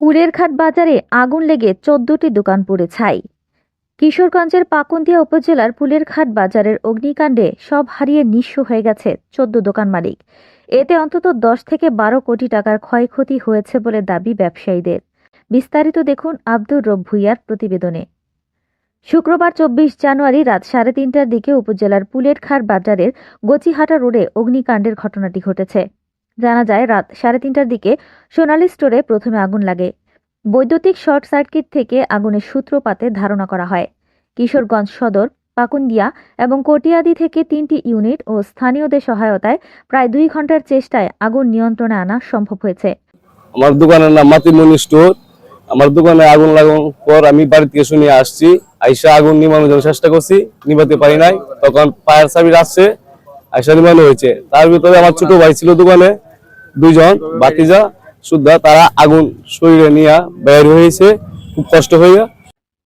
কুড়েরঘাট বাজারে আগুন লেগে চোদ্দটি দোকান পুড়ে ছাই। কিশোরগঞ্জের পাকুন্দিয়া উপজেলার পুলেরঘাট বাজারের অগ্নিকাণ্ডে সব হারিয়ে নিঃস্ব হয়ে গেছে চোদ্দ দোকান মালিক। এতে অন্তত দশ থেকে বারো কোটি টাকার ক্ষয়ক্ষতি হয়েছে বলে দাবি ব্যবসায়ীদের। বিস্তারিত দেখুন আব্দুর রব ভুইয়ার প্রতিবেদনে। শুক্রবার চব্বিশ জানুয়ারি রাত সাড়ে তিনটার দিকে উপজেলার পুলেরঘাট বাজারের গচিহাটা রোডে অগ্নিকাণ্ডের ঘটনাটি ঘটেছে। জানা যায়, রাত সাড়ে তিনটার দিকে সোনালী স্টোরে প্রথমে আগুন লাগে। বৈদ্যুতিক শর্ট সার্কিট থেকে আগুনের সূত্রপাতে ধারণা করা হয়। কিশোরগঞ্জ সদর, পাকুন্দিয়া এবং কটিয়াদি থেকে তিনটি ইউনিট ও স্থানীয়দের সহায়তায় প্রায় দুই ঘণ্টার চেষ্টায় আগুন নিয়ন্ত্রণে আনা সম্ভব হয়েছে। আমার দোকানের নাম মাতিমনি স্টোর। আমার দোকানে আগুন লাগানোর পর আমি বাড়ি থেকে শুনে আসছি, আইসা আগুন নিবানোর জন্য চেষ্টা করছি, নিভাতে পারি নাই। তখন ফায়ার সার্ভিস আসছে, আইসা নিবানো হয়েছে। তার ভিতরে আমার ছোট ভাই ছিল দোকানে। দুইজন বাতিজা সুদ্ধা তারা আগুন শরীরে নিয়ে বের হয়েছে খুব কষ্ট হয়ে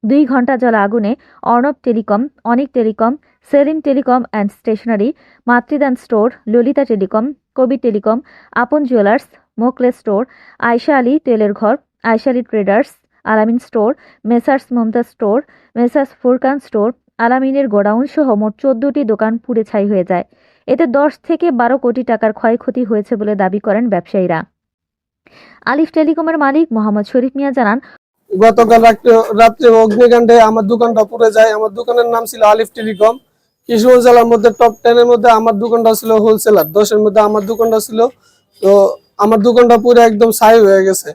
দুই ঘণ্টা জ্বলা আগুনে অর্ণব টেলিকম অনেক telecom সেরিম telecom and stationery Matridan store Lalita telecom Kabi telecom Apon jewellers Mokle store Ayesha Ali তেলের ঘর Ayesha Ali traders Alamin store messrs Mamata store messrs Furqan store আলামিনের গোডাউন সহ মোট চোদ্দটি দোকান পুড়ে ছাই হয়ে যায়। এতে দশ থেকে বারো কোটি টাকার ক্ষয়ক্ষতি হয়েছে বলে দাবি করেন ব্যবসায়ীরা। আলিফ টেলিকমের মালিক মোহাম্মদ শরীফ মিয়া জানান, গতকাল রাত্রে অগ্নিকাণ্ডে আমার দোকানটা পুড়ে যায়। আমার দোকানের নাম ছিল আলিফ টেলিকম। কিশোর জেলার মধ্যে টপ টেন এর মধ্যে আমার দোকানটা ছিল হোলসেলার দশের মধ্যে আমার দোকানটা ছিল, তো আমার দোকানটা পুরো একদম ছাই হয়ে গেছে।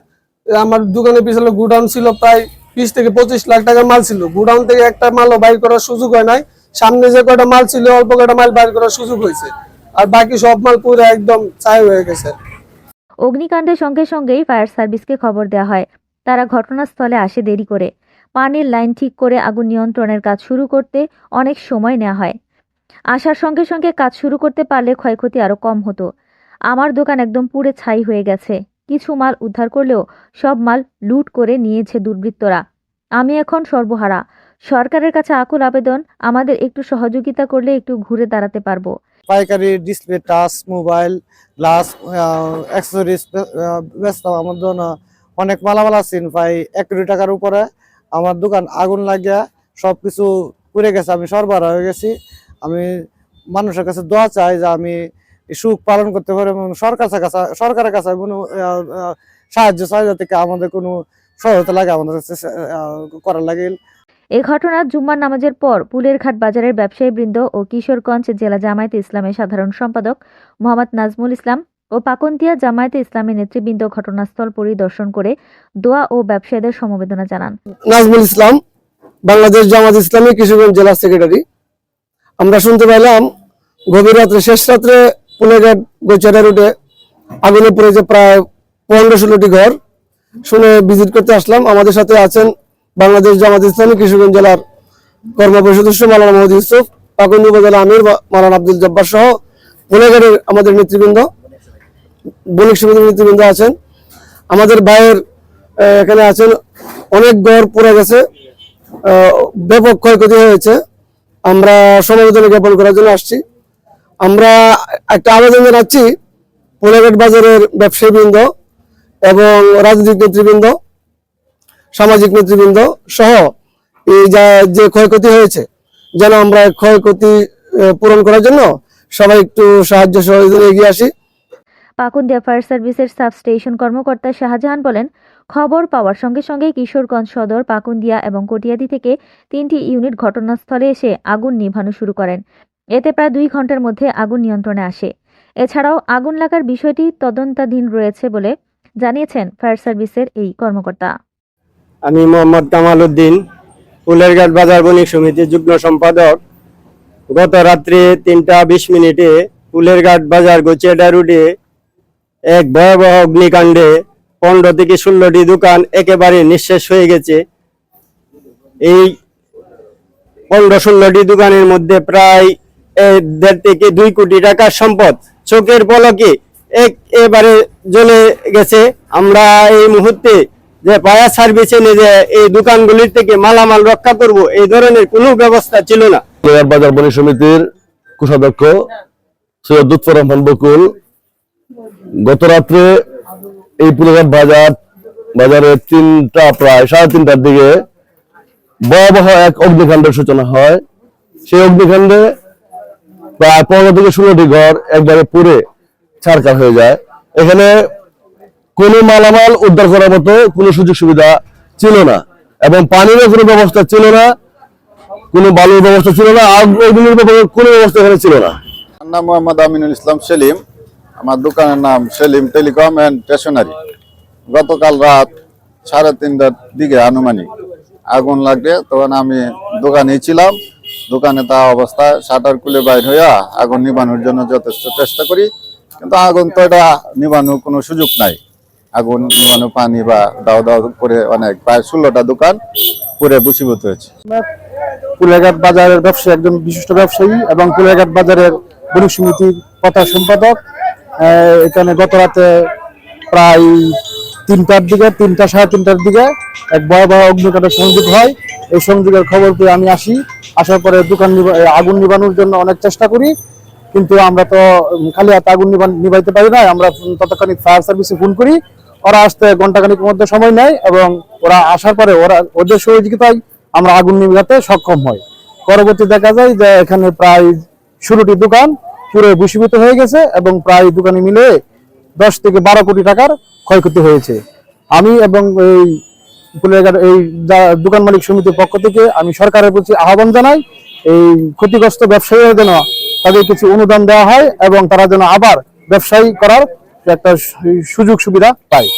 আমার দোকানের পিছনে গুডাউন ছিল প্রায় বিশ থেকে পঁচিশ লাখ টাকার মাল ছিল। গুডাউন থেকে একটা মালও বাইর করার সুযোগ হয় নাই। সামনে যে কয়টা মাল ছিল, অল্প কয়টা মাল বাইর করার সুযোগ হয়েছে। আর বাকি সব মাল পুরো একদম ছাই হয়ে গেছে। অগ্নিকাণ্ডের সঙ্গে সঙ্গেই ফায়ার সার্ভিসকে খবর দেওয়া হয়। তারা ঘটনাস্থলে আসে দেরি করে। পানির লাইন ঠিক করে আগুন নিয়ন্ত্রণের কাজ শুরু করতে অনেক সময় নেওয়া হয়। আসার সঙ্গে সঙ্গে কাজ শুরু করতে পারলে ক্ষয়ক্ষতি আরও কম হতো। আমার দোকান একদম পুড়ে ছাই হয়ে গেছে। কিছু মাল উদ্ধার করলেও সব মাল লুট করে নিয়েছে দুর্বৃত্তরা। আমি এখন সর্বহারা। সরকারের কাছে আকুল আবেদন, আমাদের একটু সহযোগিতা করলে একটু ঘুরে দাঁড়াতে পারব। পাইকারি, display, touch, mobile, glass accessories বেচতাম আমার জন্য অনেক মালামাল আছেন প্রায় এক কোটি টাকার উপরে। আমার দোকান আগুন লাগিয়া সব কিছু পুড়ে গেছে, আমি সরবরাহ হয়ে গেছি। আমি মানুষের কাছে দোয়া চাই যে আমি সুখ পালন করতে পারি এবং সরকার কাছে, সরকারের কাছে কোনো সাহায্য চাই যাতে আমাদের কোনো সহায়তা লাগে আমাদের কাছে করার লাগে। এ ঘটনা জুম্মার নামাজের পর পুলেরঘাট বাজারের ব্যবসায়ীবৃন্দ ও কিশোরগঞ্জ জেলা জামায়াতে ইসলামের সাধারণ সম্পাদক মোহাম্মদ নাজমুল ইসলাম ও পাকন্তিয়া জামায়াতে ইসলামের নেতৃবৃন্দ ঘটনাস্থল পরিদর্শন করে দোয়া ও ব্যবসায়ীদের সমবেদনা জানান। নাজমুল ইসলাম, বাংলাদেশ জামাত ইসলামী কিশোরগঞ্জ জেলা সেক্রেটারি। আমরা শুনতে পাইলাম গভীর রাত্রে, শেষ রাত্রে পুনেঘাট গোচারা রুটে আগুনে পড়েছে প্রায় পনেরো ষোলোটি ঘর, শুনে ভিজিট করতে আসলাম। আমাদের সাথে আছেন বাংলাদেশ জামাত ইসলামী কিশোরগঞ্জ জেলার কর্মপরিষদ সদস্য মালানা মোহাম্মদ ইউসুফ পাকুন্দি উপজেলা আমির মালানা আব্দুল জব্বার সহ পুনেঘাটের আমাদের নেতৃবৃন্দ, বণিক সমিতির নেতৃবৃন্দ আছেন। আমাদের ভাইয়ের এখানে আছেন, অনেক ঘর পড়ে গেছে ব্যাপক ক্ষয়ক্ষতি হয়েছে। আমরা সমবেদনা জ্ঞাপন করার জন্য আসছি। আমরা একটা আবেদন জানাচ্ছি, পোলাঘাট বাজারের ব্যবসায়ীবৃন্দ এবং রাজনৈতিক নেতৃবৃন্দ। সামাজিক নেতৃবৃন্দ সহ এই যা যে ক্ষয়ক্ষতি হয়েছে, যেন আমরা ক্ষয়ক্ষতি পূরণ করার জন্য সবাই একটু সাহায্য সহযোগিতা এগিয়ে আসি। পাকুন্দিয়া ফায়ার সার্ভিসের সাব স্টেশন কর্মকর্তা শাহজাহান বলেন, খবর পাওয়ার সঙ্গে সঙ্গে কিশোরগঞ্জ সদর, পাকুন্দিয়া এবং কটিয়াদি থেকে তিনটি ইউনিট ঘটনাস্থলে এসে আগুন নিভানো শুরু করেন। এতে প্রায় দুই ঘণ্টার মধ্যে আগুন নিয়ন্ত্রণে আসে। এছাড়াও আগুন লাগার বিষয়টি তদন্তাধীন রয়েছে বলে জানিয়েছেন ফায়ার সার্ভিসের এই কর্মকর্তা। আমি মোহাম্মদ কামাল উদ্দিন ফুলেরঘাট বাজার বণিক সমিতির যুগ্ম সম্পাদক। গত রাত্রে তিনটা বিশ মিনিটে ফুলেরঘাট বাজার গোচিয়াডা রুটে এক ভয়াবহ অগ্নিকাণ্ডে পনেরো থেকে ষোলোটি দোকান একেবারে নিঃশেষ হয়ে গেছে। এই পনেরো ষোলোটি দোকানের মধ্যে প্রায় দেড় থেকে দুই কোটি টাকার সম্পদ চোখের পলকে এক এবারে জ্বলে গেছে। আমরা এই মুহূর্তে যে ফায়ার সার্ভিস এনে যে এই দোকানগুলির থেকে মালামাল রক্ষা করব, এই ধরনের কোনো ব্যবস্থা ছিল না। বাজার বণিক সমিতির কোষাধ্যক্ষ সৈয়দ লুৎফর রহমান বকুল, গত রাত্রে এই পুলেঘাট বাজার বাজারে তিনটা প্রায় সাড়ে তিনটার দিকে ভয়াবহ এক অগ্নিকাণ্ডের সূচনা হয়। সেই অগ্নিকাণ্ডে প্রায় পনেরো থেকে ষোলোটি ঘর একবারে পুড়ে ছারকার হয়ে যায়। এখানে কোনো মালামাল উদ্ধার করার মতো কোনো সুযোগ সুবিধা ছিল না। এবং পানিরও কোনো ব্যবস্থা ছিল না, কোনো বালুর ব্যবস্থা ছিল না, আগ অগ্নির ব্যাপারে কোনো ব্যবস্থা এখানে ছিল না। নাম মোহাম্মদ আমিনুল ইসলাম সেলিম। আমার দোকানের নাম সেলিম টেলিকম অ্যান্ড স্টেশনারি। গতকাল রাত সাড়ে তিনটার দিকে আনুমানিক আগুন লাগে তখন আমি দোকানেই ছিলাম। দোকানে তা অবস্থায় শাটার খুলে বাইর হইয়া আগুন নিবানোর জন্য যথেষ্ট চেষ্টা করি, কিন্তু আগুন তো এটা নিবানোর কোনো সুযোগ নাই। আগুন নিবানো পানি বা দাও দাও করে অনেক। প্রায় ষোলোটা দোকান পুরে বুসিভূত হয়েছে। কুলেঘাট বাজারের ব্যবসায়ী একজন বিশিষ্ট ব্যবসায়ী এবং কুলেঘাট বাজারের বণিক সমিতির কথা সম্পাদক। এখানে গত রাতে প্রায় তিনটার দিকে, তিনটা, সাড়ে তিনটার দিকে এক ভয়াবহ অগ্নিকাণ্ডের সংযোগ হয়। এই সংযোগের খবর পেয়ে আমি আসি। আসার পরে দোকান আগুন নিবানোর জন্য অনেক চেষ্টা করি। কিন্তু আমরা তো খালি হাতে আগুন নিবাইতে পারি না আমরা তৎক্ষণিক ফায়ার সার্ভিসে ফোন করি। ওরা আসতে ঘন্টাখানিক মধ্যে সময় নেয় এবং ওরা আসার পরে ওরা ওদের সহযোগিতায় আমরা আগুন নিভাতে সক্ষম হই। পরবর্তী দেখা যায় যে এখানে প্রায় ষোলোটি দোকান পুরো ভূষীভূত হয়ে গেছে এবং প্রায় দোকানে মিলে দশ থেকে বারো কোটি টাকার ক্ষয়ক্ষতি হয়েছে। আমি এবং এই ফুলেরঘাট এই দোকান মালিক সমিতির পক্ষ থেকে আমি সরকারের প্রতি আহ্বান জানাই, এই ক্ষতিগ্রস্ত ব্যবসায়ীরা যেন তাদের কিছু অনুদান দেওয়া হয় এবং তারা যেন আবার ব্যবসায়ী করার একটা সুযোগ সুবিধা পায়